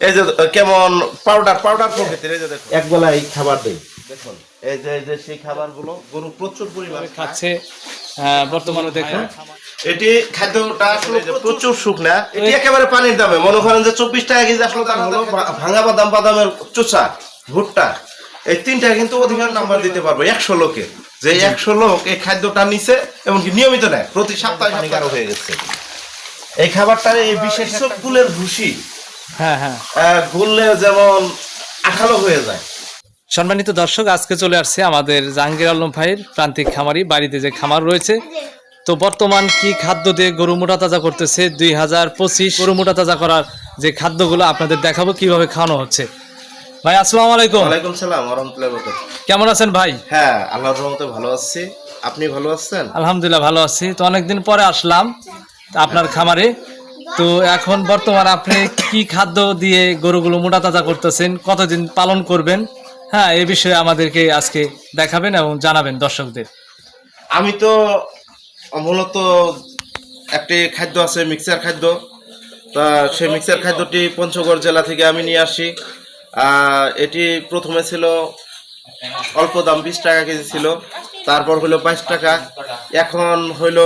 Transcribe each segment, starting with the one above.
এই যে কেমন পাউডার পাউডার প্রকৃতির এই যে দেখুন। এক বেলায় খাবার দেই। দেখুন এই যে এই যে সেই খাবারগুলো গরু প্রচুর পরিমাণে খাচ্ছে বর্তমানে দেখুন। এটি খাদ্যটা আসলে প্রচুর শুকনা। এটি একেবারে পানির দামে। মনে করেন যে চব্বিশ টাকা কেজি আসলে দাম হলো ভাঙা বাদাম বাদামের চোচা ভুট্টা। এই তিনটা কিন্তু অধিকার নাম্বার দিতে পারব একশো লোকে। যে একশো লোক এই খাদ্যটা নিছে এমনকি নিয়মিত নেয়। প্রতি সপ্তাহে হানিকারক হয়ে গেছে। এই খাবারটা এই বিশেষ ফুলের ভুসি। হ্যাঁ হ্যাঁ। গুললে যেমন আঠালো হয়ে যায়। সম্মানিত দর্শক আজকে চলে আসছে আমাদের জাহাঙ্গীর আলম ভাইয়ের প্রান্তিক খামারি বাড়িতে যে খামার রয়েছে। তো বর্তমান কি খাদ্য দিয়ে গরু মোটা তাজা করতেছে? দুই হাজার পঁচিশ গরু মোটা তাজা করার যে খাদ্যগুলো আপনাদের দেখাবো কীভাবে খাওয়ানো হচ্ছে। ভাই আসসালামু আলাইকুম। ওয়ালাইকুম সালাম ওরহমতুল্লাহ কেমন আছেন ভাই? হ্যাঁ আল্লাহর রহমতে ভালো আছি। আপনি ভালো আছেন? আলহামদুলিল্লাহ ভালো আছি। তো অনেকদিন পরে আসলাম আপনার খামারে। তো এখন বর্তমান আপনি কি খাদ্য দিয়ে গরুগুলো মোটা তাজা করতেছেন? কতদিন পালন করবেন? হ্যাঁ এ বিষয়ে আমাদেরকে আজকে দেখাবেন এবং জানাবেন দর্শকদের। আমি তো মূলত একটি খাদ্য আছে, মিক্সার খাদ্য। তা সেই মিক্সার খাদ্যটি পঞ্চগড় জেলা থেকে আমি নিয়ে আসি। এটি প্রথমে ছিল অল্প দাম বিশ টাকা কেজি ছিল, তারপর হলো বাইশ টাকা। এখন হইল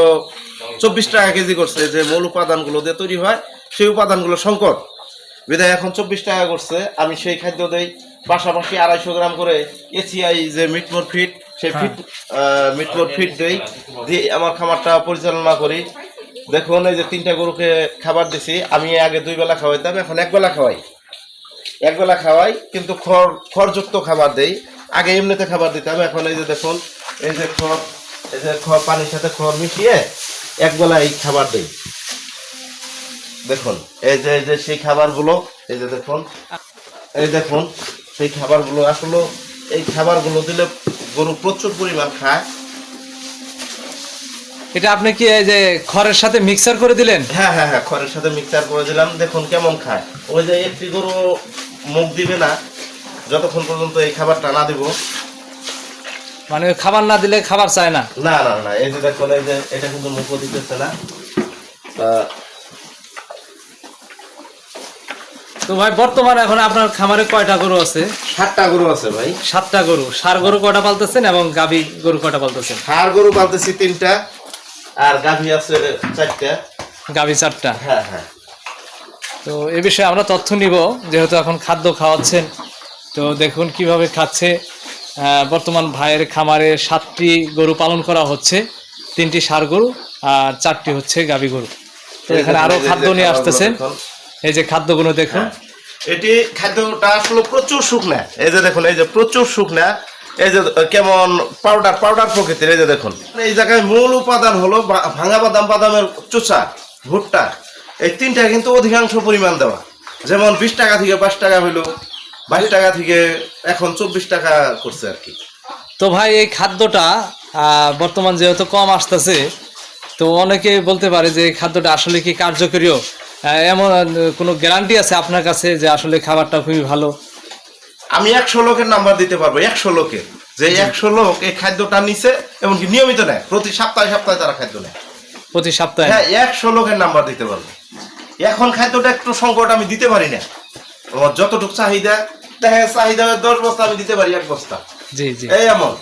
চব্বিশ টাকা কেজি করছে যে মূল উপাদানগুলো দিয়ে তৈরি হয় সেই উপাদানগুলো সংকট। বিধায় এখন চব্বিশ টাকা করছে আমি সেই খাদ্য দেই। পাশাপাশি আড়াইশো গ্রাম করে এসিআই যে মিটমোর ফিট সেই ফিট মিটমোর ফিট দেই। দিয়ে আমার খামারটা পরিচালনা করি। দেখুন এই যে তিনটা গরুকে খাবার দিছি আমি আগে দুই বেলা খাওয়াইতাম এখন এক বেলা খাওয়াই। এক বেলা খাওয়াই কিন্তু খড় খড়যুক্ত খাবার দেই। আগে এমনিতে খাবার দিতাম এখন এই যে দেখুন এই যে খড় এই যে খড় পানির সাথে খড় মিশিয়ে এক এই খাবার দেই। দেখুন এই যে এই যে সেই খাবারগুলো এই যে দেখুন এই দেখুন সেই খাবারগুলো আসলে এই খাবারগুলো দিলে গরু প্রচুর পরিমাণ খায়। এটা আপনি কি এই যে খড়ের সাথে মিক্সার করে দিলেন? হ্যাঁ হ্যাঁ হ্যাঁ খড়ের সাথে মিক্সার করে দিলাম। দেখুন কেমন খায়। ওই যে একটি গরু মুখ দিবে না যতক্ষণ পর্যন্ত এই খাবারটা না দিব মানে খাবার না দিলে খাবার চায় না। না না না এই যে দেখুন এই যে এটা কিন্তু মুখও দিতেছে না। তো ভাই বর্তমানে এখন আপনার খামারে কয়টা গরু আছে? সাতটা গরু আছে ভাই। সাতটা গরু। সার গরু কয়টা পালতেছেন এবং গাভী গরু কয়টা পালতেছেন? হাড় গরু পালতেছি তিনটা আর গাভী আছে চারটা। গাভী চারটা। হ্যাঁ হ্যাঁ। তো এ বিষয়ে আমরা তথ্য নিব যেহেতু এখন খাদ্য খাওয়াচ্ছেন। তো দেখুন কীভাবে খাচ্ছে। বর্তমান ভাইয়ের খামারে সাতটি গরু পালন করা হচ্ছে তিনটি সার গরু আর চারটি হচ্ছে গাভী গরু। তো এখানে আরও খাদ্য নিয়ে আসতেছে। এই যে খাদ্যগুলো দেখুন। এটি খাদ্যটা আসলে প্রচুর শুকনা। এই যে দেখুন এই যে প্রচুর শুকনা। এই যে কেমন পাউডার পাউডার প্রকৃতির এই যে দেখুন। এই জায়গায় মূল উপাদান হলো ভাঙা বাদাম বাদামের চোচা ভুট্টা। এই তিনটা কিন্তু অধিকাংশ পরিমাণ দেওয়া। যেমন বিশ টাকা থেকে পাঁচ টাকা হইল বাইশ টাকা থেকে এখন চব্বিশ টাকা করছে আর কি। তো ভাই এই খাদ্যটা বর্তমান যেহেতু কম আসতেছে তো অনেকে বলতে পারে যে এই খাদ্যটা আসলে কি কার্যকরীয়? আহ, এমন কোনো গ্যারান্টি আছে আপনার কাছে যে আসলে খাবারটা খুবই ভালো? আমি একশো লোকের নাম্বার দিতে পারব একশো লোকের। যে একশো লোক এই খাদ্যটা নিছে এমনকি নিয়মিত নেয় প্রতি সপ্তাহে সপ্তাহে তারা খাদ্য নেয়। প্রতি সপ্তাহে? হ্যাঁ একশো লোকের নাম্বার দিতে পারব। এখন খাদ্যটা একটু সংকট আমি দিতে পারি না। যতটুকু চাহিদা দেখা চাহিদা দশ বস্তা আমি দিতে পারি এক বস্তা। জি জি। এই এমন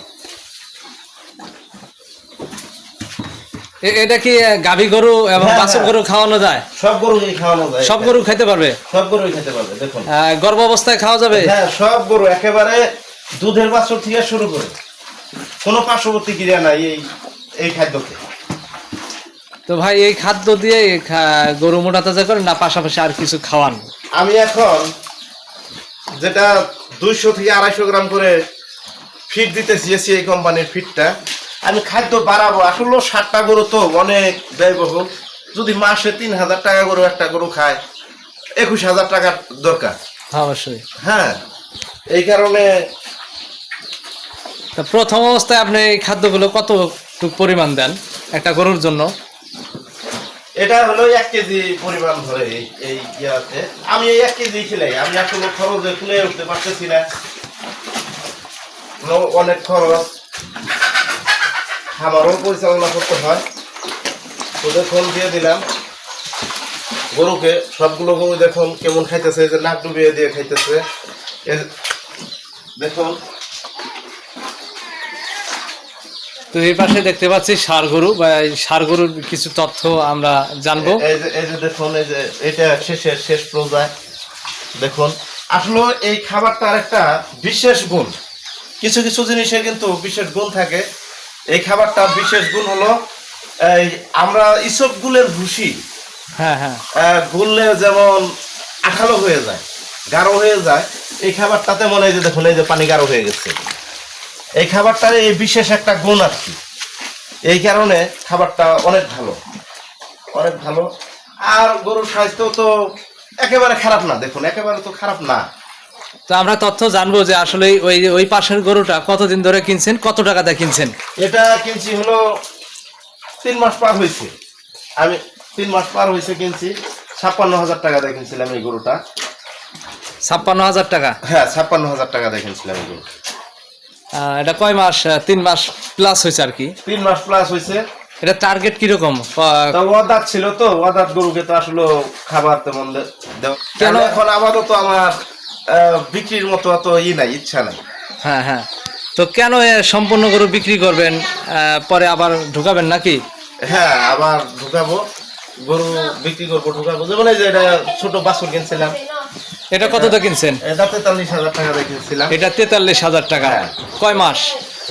এটা কি গাভী গরু এবং হ্যাঁ, বাছুর হ্যাঁ। গরু খাওয়ানো যায়? সব গরু খাওয়ানো যায়। সব গরু খেতে পারবে? সব গরু খেতে পারবে দেখুন। গর্ভ অবস্থায় খাওয়া যাবে? হ্যাঁ সব গরু একেবারে দুধের বাছর থেকে শুরু করে। কোনো পার্শ্ববর্তী ক্রিয়া নাই এই এই খাদ্যকে। তো ভাই এই খাদ্য দিয়ে গরু মোটা তাজা করেন না পাশাপাশি আর কিছু খাওয়ান? আমি এখন যেটা দুইশো থেকে আড়াইশো গ্রাম করে ফিট দিতে চেয়েছি এই কোম্পানির ফিটটা আমি খাদ্য বাড়াবো। আসলে ষাটটা গরু তো অনেক ব্যয়বহুল। যদি মাসে তিন হাজার টাকা গরু একটা গরু খায় একুশ হাজার টাকার দরকার। হ্যাঁ, অবশ্যই। হ্যাঁ এই কারণে তা প্রথম অবস্থায় আপনি এই খাদ্যগুলো কতটুকু পরিমাণ দেন একটা গরুর জন্য? এটা হলো এক কেজি পরিমাণ ধরে এই ইয়াতে। আমি এই এক কেজি খেলাই আমি আসলে খরচে খুলে উঠতে পারতেছি না। অনেক খরচ। খাবারও পরিচালনা করতে হয়। তো দেখুন দিয়ে দিলাম। গরুকে সবগুলো গরু দেখুন কেমন খাইতেছে যে নাক ডুবিয়ে দিয়ে খাইতেছে। দেখুন। তো এই পাশে দেখতে পাচ্ছি ষাড় গরু বা ষাড় গরুর কিছু তথ্য আমরা জানব। এই যে দেখুন এই যে এটা শেষের শেষ পর্যায়ে। দেখুন আসলে এই খাবারটার একটা বিশেষ গুণ। কিছু কিছু জিনিসে কিন্তু বিশেষ গুণ থাকে। এই খাবারটার বিশেষ গুণ হলো এই আমরা ইসব গুলের ভুসি হ্যাঁ হ্যাঁ। গুললে যেমন আঠালো হয়ে যায় গাঢ় হয়ে যায় এই খাবারটাতে মনে হয় যে দেখুন এই যে পানি গাঢ় হয়ে গেছে। এই খাবারটার এই বিশেষ একটা গুণ আর কি। এই কারণে খাবারটা অনেক ভালো। অনেক ভালো। আর গরুর স্বাস্থ্য তো একেবারে খারাপ না দেখুন একেবারে তো খারাপ না। তো আমরা তথ্য জানব যে আসলে ওই ওই পাশের গরুটা কতদিন ধরে কিনছেন কত টাকাতে কিনছেন? এটা কিনছি হলো তিন মাস পার হয়েছে। আমি তিন মাস পার হয়েছে কিনছি ছাপ্পান্ন হাজার টাকা দিয়ে কিনছিলাম এই গরুটা। ছাপ্পান্ন হাজার টাকা? হ্যাঁ ছাপ্পান্ন হাজার টাকা দিয়ে কিনছিলাম এই গরুটা। এটা কয় মাস তিন মাস প্লাস হয়েছে আর কি? তিন মাস প্লাস হয়েছে। এটা টার্গেট কীরকম? তা ওয়াদাত ছিল তো ওয়াদাত গরুকে তো আসলে খাবার তেমন কেন? এখন আপাতত আমার আহ, বিক্রির মতো অত ই নাই ইচ্ছা নাই। হ্যাঁ হ্যাঁ। তো কেন সম্পূর্ণ গরু বিক্রি করবেন পরে আবার ঢুকাবেন নাকি? হ্যাঁ আবার ঢুকাবো। গরু বিক্রি করব ঢুকাবো। যেমন এই যে এটা ছোট বাছুর কিনছিলাম। এটা কততে কিনছেন? এটা তেতাল্লিশ হাজার টাকা দিয়ে কিনছিলাম। এটা তেতাল্লিশ হাজার টাকা। হ্যাঁ। কয় মাস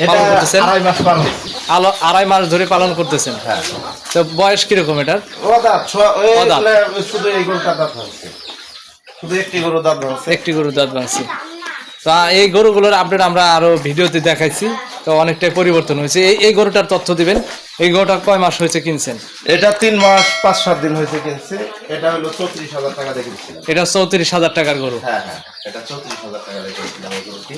পালন করতেছেন? আড়াই মাস হয়েছে আলো আড়াই মাস ধরে পালন করতেছেন? হ্যাঁ। তো বয়স কীরকম এটার? ওদাত ছ- এই শুধু এই গরুটা দাঁত ভাঙছে। শুধু একটি গরু দাঁত ভাঙছে। একটি গরু দাঁত ভাঙছে। তা এই গরুগুলোর আপডেট আমরা আরও ভিডিওতে দেখাইছি। তো অনেকটাই পরিবর্তন হয়েছে। এই এই গরুটার তথ্য দিবেন। এই গোটা কয় মাস হয়েছে কিনছেন? এটা তিন মাস পাঁচ সাত দিন হয়েছে কিনছে। এটা হলো চৌত্রিশ হাজার টাকা দিয়ে কিনছিলাম। এটা চৌত্রিশ হাজার টাকার গরু। হ্যাঁ হ্যাঁ এটা চৌত্রিশ হাজার টাকা দিয়ে কিনছিলাম গরুটি।